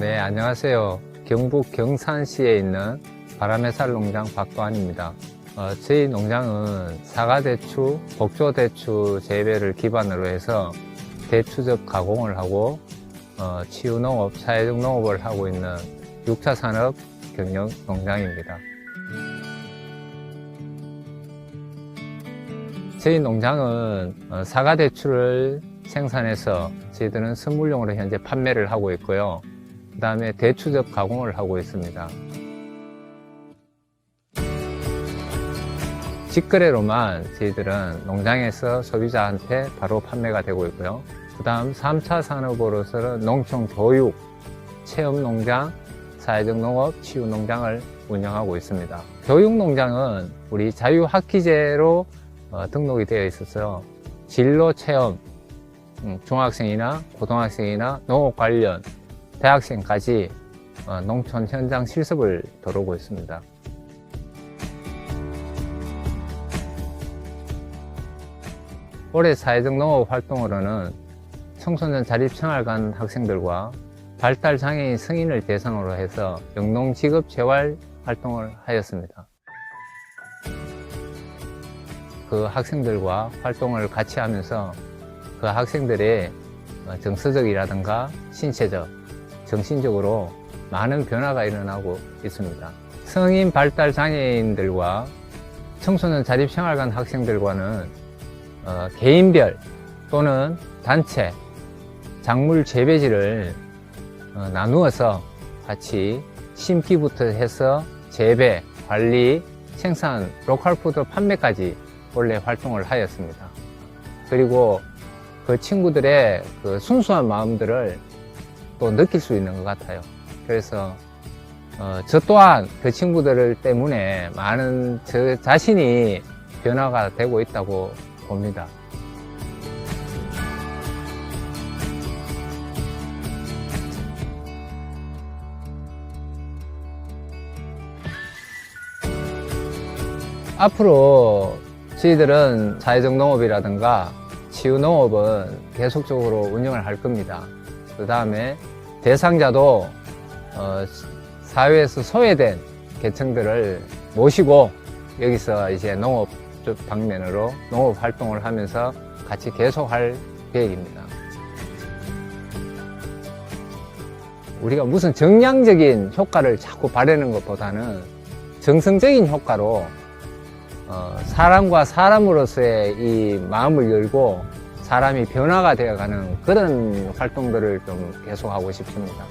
네, 안녕하세요. 경북 경산시에 있는 바람의 살 농장 박도환입니다. 어, 저희 농장은 사과대추, 복조대추 재배를 기반으로 해서 대추즙 가공을 하고 어, 치유농업, 사회적 농업을 하고 있는 6차 산업 경영 농장입니다. 저희 농장은 어, 사과 대추를 생산해서 저희들은 선물용으로 현재 판매를 하고 있고요. 그 다음에 대추즙 가공을 하고 있습니다. 직거래로만 저희들은 농장에서 소비자한테 바로 판매가 되고 있고요. 그 다음 3차 산업으로서는 농촌 교육, 체험 농장, 사회적 농업, 치유 농장을 운영하고 있습니다. 교육 농장은 우리 자유학기제로 어, 등록이 되어 있어서 진로 체험, 음, 중학생이나 고등학생이나 농업 관련 대학생까지 어, 농촌 현장 실습을 도루고 있습니다. 올해 사회적 농업 활동으로는 청소년 자립생활관 학생들과 발달장애인 성인을 대상으로 해서 영농 직업 재활 활동을 하였습니다. 그 학생들과 활동을 같이 하면서 그 학생들의 어, 정서적이라든가 신체적, 정신적으로 많은 변화가 일어나고 있습니다. 성인 발달 장애인들과 청소년 자립생활관 학생들과는 어, 개인별 또는 단체 작물 재배지를 어, 나누어서 같이 심기부터 해서 재배, 관리, 생산, 로컬푸드 판매까지 원래 활동을 하였습니다. 그리고 그 친구들의 그 순수한 마음들을 또 느낄 수 있는 것 같아요. 그래서 어, 저 또한 그 친구들 때문에 많은 저 자신이 변화가 되고 있다고 봅니다. 앞으로 저희들은 사회적 농업이라든가 치유 농업은 계속적으로 운영을 할 겁니다. 그 다음에 대상자도 어, 사회에서 소외된 계층들을 모시고 여기서 이제 농업 쪽 방면으로 농업 활동을 하면서 같이 계속할 계획입니다. 우리가 무슨 정량적인 효과를 자꾸 바라는 것보다는 정성적인 효과로 어, 사람과 사람으로서의 이 마음을 열고 사람이 변화가 되어가는 그런 활동들을 좀 계속하고 싶습니다.